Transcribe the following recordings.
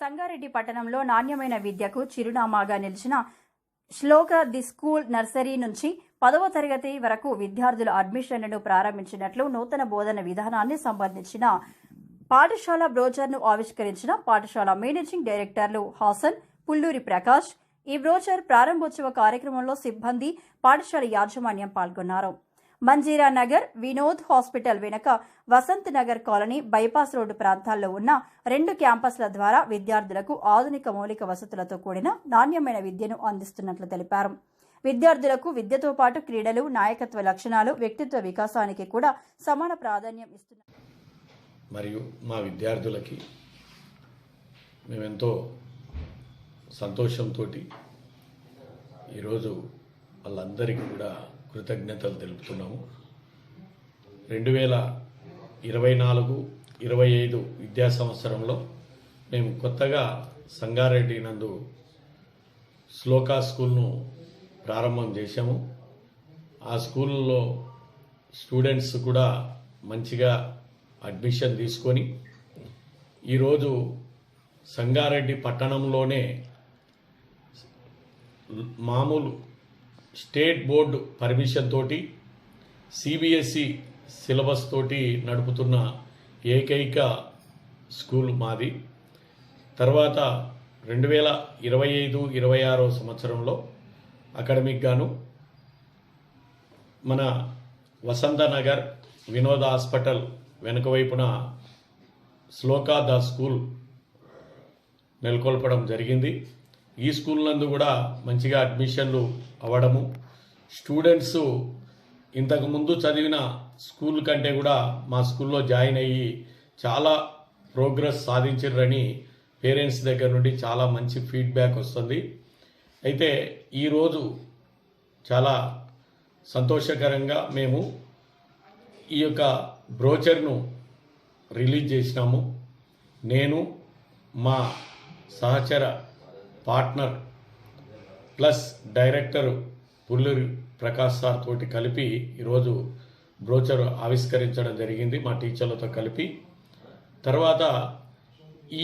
సంగారెడ్డి పట్టణంలో నాణ్యమైన విద్యకు చిరునామాగా నిలిచిన శ్లోక ది స్కూల్ నర్సరీ నుంచి పదవ తరగతి వరకు విద్యార్థుల అడ్మిషన్లను ప్రారంభించినట్లు నూతన బోధన విధానాన్ని సంబంధించిన పాఠశాల బ్రోచర్ను ఆవిష్కరించిన పాఠశాల మేనేజింగ్ డైరెక్టర్లు హాసన్ పుల్లూరి ప్రకాష్ ఈ బ్రోచర్ ప్రారంభోత్సవ కార్యక్రమంలో సిబ్బంది పాఠశాల యాజమాన్యం పాల్గొన్నారు. మంజీరా నగర్ వినోద్ హాస్పిటల్ వెనుక Vasant Nagar colony bypass road ప్రాంతాల్లో ఉన్న రెండు క్యాంపస్ల ద్వారా విద్యార్థులకు ఆధునిక మౌలిక వసతులతో కూడిన నాణ్యమైన విద్యను అందిస్తున్నట్లు తెలిపారు. విద్యార్థులకు విద్యతో పాటు క్రీడలు నాయకత్వ లక్షణాలు వ్యక్తిత్వ వికాసానికి కూడా సమాన ప్రాధాన్యం ఇస్తున్నారు మరియు మా విద్యార్థులకి మేమెంతో సంతోషంతో ఈరోజు వాళ్ళందరికీ కూడా కృతజ్ఞతలు తెలుపుతున్నాము. రెండు వేల ఇరవై నాలుగు ఇరవై ఐదు విద్యా సంవత్సరంలో మేము కొత్తగా సంగారెడ్డి నందు శ్లోకా స్కూల్ను ప్రారంభం చేశాము. ఆ స్కూల్లో స్టూడెంట్స్ కూడా మంచిగా అడ్మిషన్ తీసుకొని ఈరోజు సంగారెడ్డి పట్టణంలోనే మామూలు స్టేట్ బోర్డు పర్మిషన్ తోటి సిబిఎస్ఈ సిలబస్ తోటి నడుపుతున్న ఏకైక స్కూల్ మాది. తర్వాత రెండు వేల ఇరవై ఐదు ఇరవై ఆరో సంవత్సరంలో అకాడమిక్ గాను మన వసంత నగర్ వినోద హాస్పిటల్ వెనుక వైపున శ్లోకా ద స్కూల్ నెలకొల్పడం జరిగింది. ఈ స్కూల్ నందు కూడా మంచిగా అడ్మిషన్లు అవ్వడము. స్టూడెంట్స్ ఇంతకుముందు చదివిన స్కూల్ కంటే కూడా మా స్కూల్లో జాయిన్ అయ్యి చాలా ప్రోగ్రెస్ సాధించరని పేరెంట్స్ దగ్గర నుండి చాలా మంచి ఫీడ్బ్యాక్ వస్తుంది. అయితే ఈరోజు చాలా సంతోషకరంగా మేము ఈ యొక్క బ్రోచర్ను రిలీజ్ చేసినాము. నేను మా సహచర partner plus director Pulluri Prakash sir తోటి కలిపి ఈరోజు బ్రోచర్ ఆవిష్కరించడం జరిగింది మా టీచర్లతో కలిపి. తర్వాత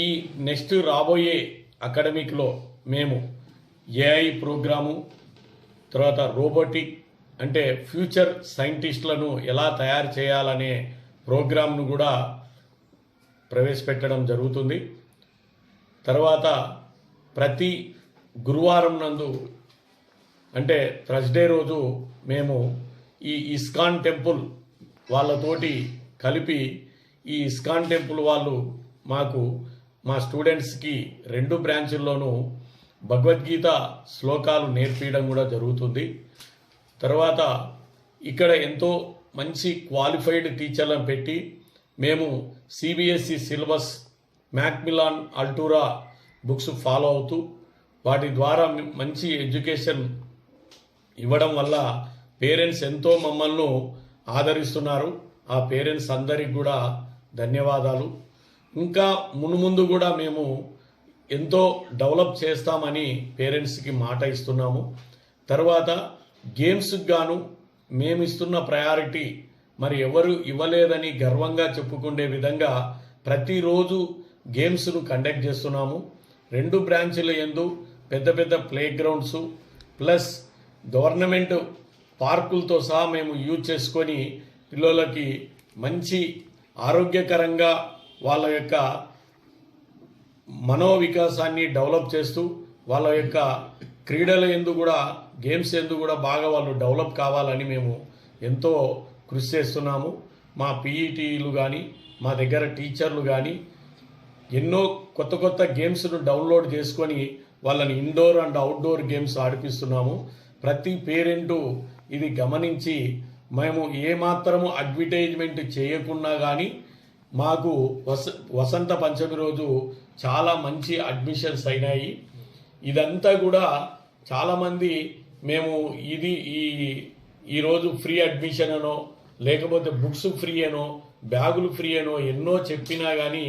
ఈ నెక్స్ట్ రాబోయే అకాడమిక్లో మేము ఏఐ ప్రోగ్రాము తర్వాత రోబోటిక్ అంటే ఫ్యూచర్ సైంటిస్టులను ఎలా తయారు చేయాలనే ప్రోగ్రామ్ను కూడా ప్రవేశపెట్టడం జరుగుతుంది. తర్వాత ప్రతి గురువారం నందు అంటే థర్స్డే రోజు మేము ఈ ఇస్కాన్ టెంపుల్ వాళ్ళతోటి కలిపి ఈ ఇస్కాన్ టెంపుల్ వాళ్ళు మాకు మా స్టూడెంట్స్కి రెండు బ్రాంచుల్లోనూ భగవద్గీత శ్లోకాలు నేర్పించడం కూడా జరుగుతుంది. తర్వాత ఇక్కడ ఎంతో మంచి క్వాలిఫైడ్ టీచర్లను పెట్టి మేము CBSE syllabus Macmillan Altura books follow అవుతూ వాటి ద్వారా మంచి ఎడ్యుకేషన్ ఇవ్వడం వల్ల పేరెంట్స్ ఎంతో మమ్మల్ని ఆదరిస్తున్నారు. ఆ పేరెంట్స్ అందరికి కూడా ధన్యవాదాలు. ఇంకా మునుముందు కూడా మేము ఎంతో డెవలప్ చేస్తామని పేరెంట్స్కి మాట ఇస్తున్నాము. తర్వాత గేమ్స్కి గాను మేము ఇస్తున్న ప్రయారిటీ మరి ఎవరు ఇవ్వలేదని గర్వంగా చెప్పుకునే విధంగా ప్రతిరోజు గేమ్స్ను కండక్ట్ చేస్తున్నాము. రెండు బ్రాంచుల ఎందు పెద్ద పెద్ద ప్లే గ్రౌండ్స్ ప్లస్ గవర్నమెంట్ పార్కులతో సహా మేము యూజ్ చేసుకొని పిల్లలకి మంచి ఆరోగ్యకరంగా వాళ్ళ యొక్క మనోవికాసాన్ని డెవలప్ చేస్తూ వాళ్ళ యొక్క క్రీడల ఎందు కూడా గేమ్స్ ఎందు కూడా బాగా వాళ్ళు డెవలప్ కావాలని మేము ఎంతో కృషి చేస్తున్నాము. మా పీఈటీలు కానీ మా దగ్గర టీచర్లు కానీ ఎన్నో కొత్త కొత్త గేమ్స్ను డౌన్లోడ్ చేసుకొని వాళ్ళని ఇండోర్ అండ్ అవుట్డోర్ గేమ్స్ ఆడిపిస్తున్నాము. ప్రతి పేరెంటు ఇది గమనించి మేము ఏమాత్రము అడ్వర్టైజ్మెంట్ చేయకున్నా కానీ మాకు వస వసంత పంచమి రోజు చాలా మంచి అడ్మిషన్స్ అయినాయి. ఇదంతా కూడా చాలామంది మేము ఇది ఈ ఈరోజు ఫ్రీ అడ్మిషన్ అనో లేకపోతే బుక్స్ ఫ్రీ అనో బ్యాగులు ఫ్రీ అనో ఎన్నో చెప్పినా కానీ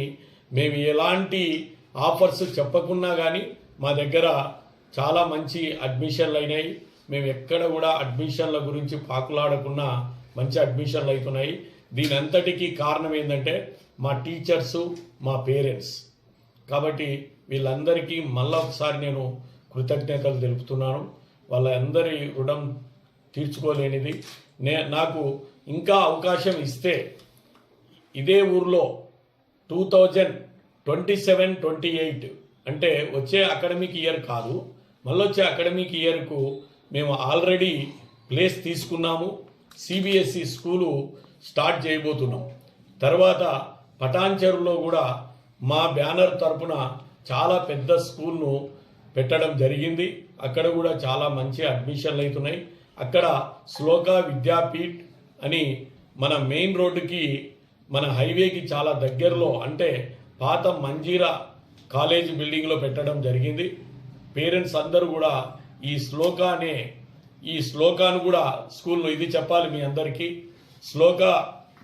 మేము ఎలాంటి ఆఫర్స్ చెప్పకున్నా కానీ మా దగ్గర చాలా మంచి అడ్మిషన్లు అయినాయి. మేము ఎక్కడ కూడా అడ్మిషన్ల గురించి పాకులాడకుండా మంచి అడ్మిషన్లు అవుతున్నాయి దీని అంతటికీ కారణం ఏంటంటే మా టీచర్సు మా పేరెంట్స్. కాబట్టి వీళ్ళందరికీ మళ్ళా ఒకసారి నేను కృతజ్ఞతలు తెలుపుతున్నాను. వాళ్ళందరి రుణం తీర్చుకోలేనిది. నే నాకు ఇంకా అవకాశం ఇస్తే ఇదే ఊర్లో two thousand twenty seven twenty eight అంటే వచ్చే అకాడమిక్ ఇయర్ కాదు. మళ్ళీ వచ్చే అకాడమిక్ ఇయర్కు మేము ఆల్రెడీ ప్లేస్ తీసుకున్నాము. సిబిఎస్ఈ స్కూలు స్టార్ట్ చేయబోతున్నాం. తర్వాత పటాన్చెరులో కూడా మా బ్యానర్ తరపున చాలా పెద్ద స్కూల్ను పెట్టడం జరిగింది. అక్కడ కూడా చాలా మంచి అడ్మిషన్లు అవుతున్నాయి. అక్కడ శ్లోక విద్యాపీఠ్ అని మన మెయిన్ రోడ్డుకి మన హైవేకి చాలా దగ్గరలో అంటే పాత మంజీరా కాలేజ్ బిల్డింగ్లో పెట్టడం జరిగింది. పేరెంట్స్ అందరూ కూడా ఈ శ్లోక అనే ఈ శ్లోకాను కూడా స్కూల్లో ఇది చెప్పాలి మీ అందరికీ. శ్లోక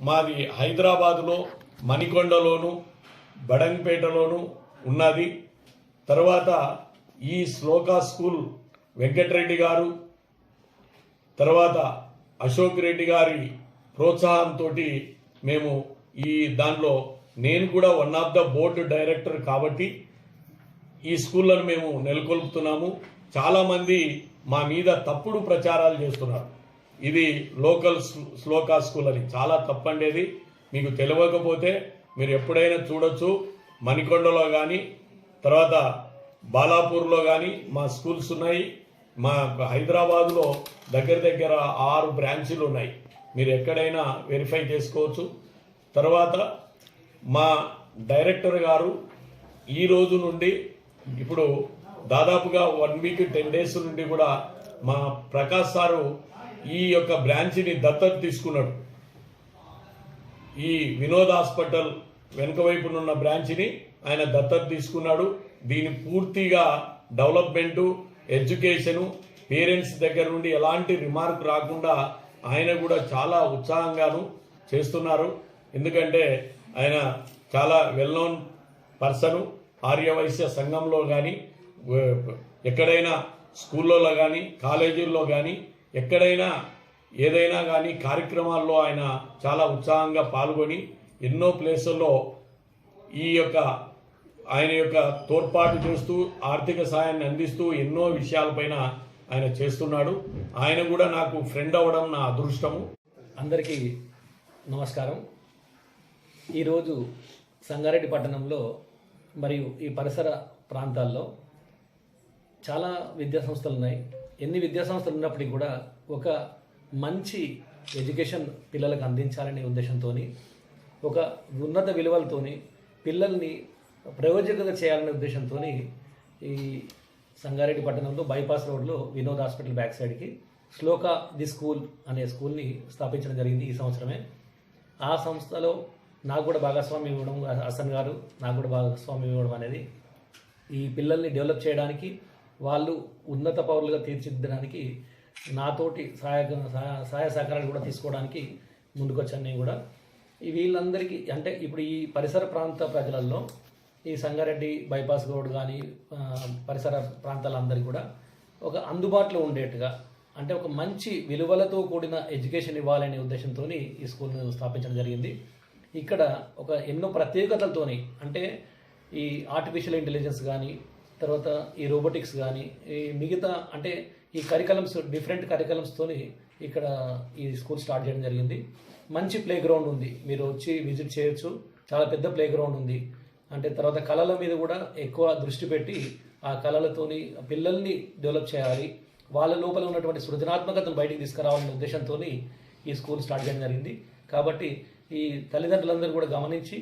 మాది హైదరాబాదులో మణికొండలోను బడంపేటలోను ఉన్నది. తర్వాత ఈ శ్లోక స్కూల్ వెంకటరెడ్డి గారు తర్వాత అశోక్ రెడ్డి గారి ప్రోత్సాహంతో మేము ఈ దానిలో నేను కూడా one of the board director కాబట్టి ఈ స్కూళ్ళను మేము నెలకొల్పుతున్నాము. చాలామంది మా మీద తప్పుడు ప్రచారాలు చేస్తున్నారు. ఇది లోకల్ శ్లోకా స్కూల్ అని. చాలా తప్పండేది. మీకు తెలియకపోతే మీరు ఎప్పుడైనా చూడొచ్చు. మణికొండలో కానీ తర్వాత బాలాపూర్లో కానీ మా స్కూల్స్ ఉన్నాయి. మా హైదరాబాద్లో దగ్గర దగ్గర ఆరు బ్రాంచీలు ఉన్నాయి. మీరు ఎక్కడైనా వెరిఫై చేసుకోవచ్చు. తర్వాత మా డైరెక్టర్ గారు ఈ రోజు నుండి ఇప్పుడు దాదాపుగా వన్ వీక్ టెన్ డేస్ నుండి కూడా మా ప్రకాష్ సారు ఈ యొక్క బ్రాంచ్ని దత్తత తీసుకున్నాడు. ఈ వినోద్ హాస్పిటల్ వెనుక వైపునున్న బ్రాంచ్ని ఆయన దత్తత తీసుకున్నాడు. దీని పూర్తిగా డెవలప్మెంటు ఎడ్యుకేషను పేరెంట్స్ దగ్గర నుండి ఎలాంటి రిమార్క్ రాకుండా ఆయన కూడా చాలా ఉత్సాహంగాను చేస్తున్నారు. ఎందుకంటే ఆయన చాలా వెల్ నోన్ పర్సను ఆర్యవైశ్య సంఘంలో కానీ ఎక్కడైనా స్కూళ్ళలో కానీ కాలేజీల్లో కానీ ఎక్కడైనా ఏదైనా కానీ కార్యక్రమాల్లో ఆయన చాలా ఉత్సాహంగా పాల్గొని ఎన్నో ప్లేసుల్లో ఈ యొక్క ఆయన యొక్క తోడ్పాటు చేస్తూ ఆర్థిక సహాయాన్ని అందిస్తూ ఎన్నో విషయాలపైన ఆయన చేస్తున్నాడు. ఆయన కూడా నాకు ఫ్రెండ్ అవ్వడం నా అదృష్టము. అందరికీ నమస్కారం. ఈరోజు సంగారెడ్డి పట్టణంలో మరియు ఈ పరిసర ప్రాంతాల్లో చాలా విద్యా సంస్థలు ఉన్నాయి. ఎన్ని విద్యా సంస్థలు ఉన్నప్పటికీ కూడా ఒక మంచి ఎడ్యుకేషన్ పిల్లలకు అందించాలనే ఉద్దేశంతో ఒక ఉన్నత విలువలతోని పిల్లల్ని ప్రయోజకులుగా చేయాలనే ఉద్దేశంతో ఈ సంగారెడ్డి పట్టణంలో బైపాస్ రోడ్లో వినోద్ హాస్పిటల్ బ్యాక్ సైడ్కి శ్లోక ది స్కూల్ అనే స్కూల్ని స్థాపించడం జరిగింది ఈ సంవత్సరమే. ఆ సంస్థలో నాకు కూడా భాగస్వామ్యం ఇవ్వడం హసన్ గారు నాకు కూడా భాగస్వామ్యం ఇవ్వడం అనేది ఈ పిల్లల్ని డెవలప్ చేయడానికి వాళ్ళు ఉన్నత పౌరులుగా తీర్చిదిద్దడానికి నాతోటి సహాయ సహాయ- సహకారాలు కూడా తీసుకోవడానికి ముందుకొచ్చాను నేను కూడా. వీళ్ళందరికీ అంటే ఇప్పుడు ఈ పరిసర ప్రాంత ప్రజలలో ఈ సంగారెడ్డి బైపాస్ రోడ్ కానీ పరిసర ప్రాంతాలందరికీ కూడా ఒక అందుబాటులో ఉండేట్టుగా అంటే ఒక మంచి విలువలతో కూడిన ఎడ్యుకేషన్ ఇవ్వాలనే ఉద్దేశంతో ఈ స్కూల్ను స్థాపించడం జరిగింది. ఇక్కడ ఒక ఎన్నో ప్రత్యేకతలతోని అంటే ఈ ఆర్టిఫిషియల్ ఇంటెలిజెన్స్ కానీ తర్వాత ఈ రోబోటిక్స్ కానీ ఈ మిగతా అంటే ఈ కరికలమ్స్ డిఫరెంట్ కరికలమ్స్తోని ఇక్కడ ఈ స్కూల్ స్టార్ట్ చేయడం జరిగింది. మంచి ప్లే గ్రౌండ్ ఉంది. మీరు వచ్చి విజిట్ చేయొచ్చు. చాలా పెద్ద ప్లే గ్రౌండ్ ఉంది. అంటే తర్వాత కళల మీద కూడా ఎక్కువ దృష్టి పెట్టి ఆ కళలతోని పిల్లల్ని డెవలప్ చేయాలి. వాళ్ళ లోపల ఉన్నటువంటి సృజనాత్మకతను బయటికి తీసుకురావాలనే ఉద్దేశంతో ఈ స్కూల్ స్టార్ట్ చేయడం జరిగింది. కాబట్టి ఈ తల్లిదండ్రులందరూ కూడా గమనించి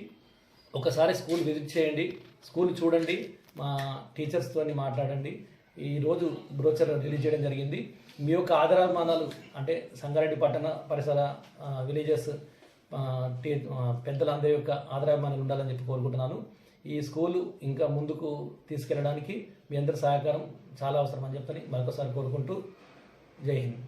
ఒకసారి స్కూల్ విజిట్ చేయండి స్కూల్ చూడండి మా టీచర్స్తో మాట్లాడండి. ఈరోజు బ్రోచర్ రిలీజ్ చేయడం జరిగింది. మీ యొక్క ఆదరాభిమానాలు అంటే సంగారెడ్డి పట్టణ పరిసర విలేజెస్ పెద్దలందరి యొక్క ఆదరాభిమానులు ఉండాలని చెప్పి కోరుకుంటున్నాను. ఈ స్కూలు ఇంకా ముందుకు తీసుకెళ్ళడానికి మీ అందరి సహకారం చాలా అవసరం అని చెప్పని మరొకసారి కోరుకుంటూ జై హింద్.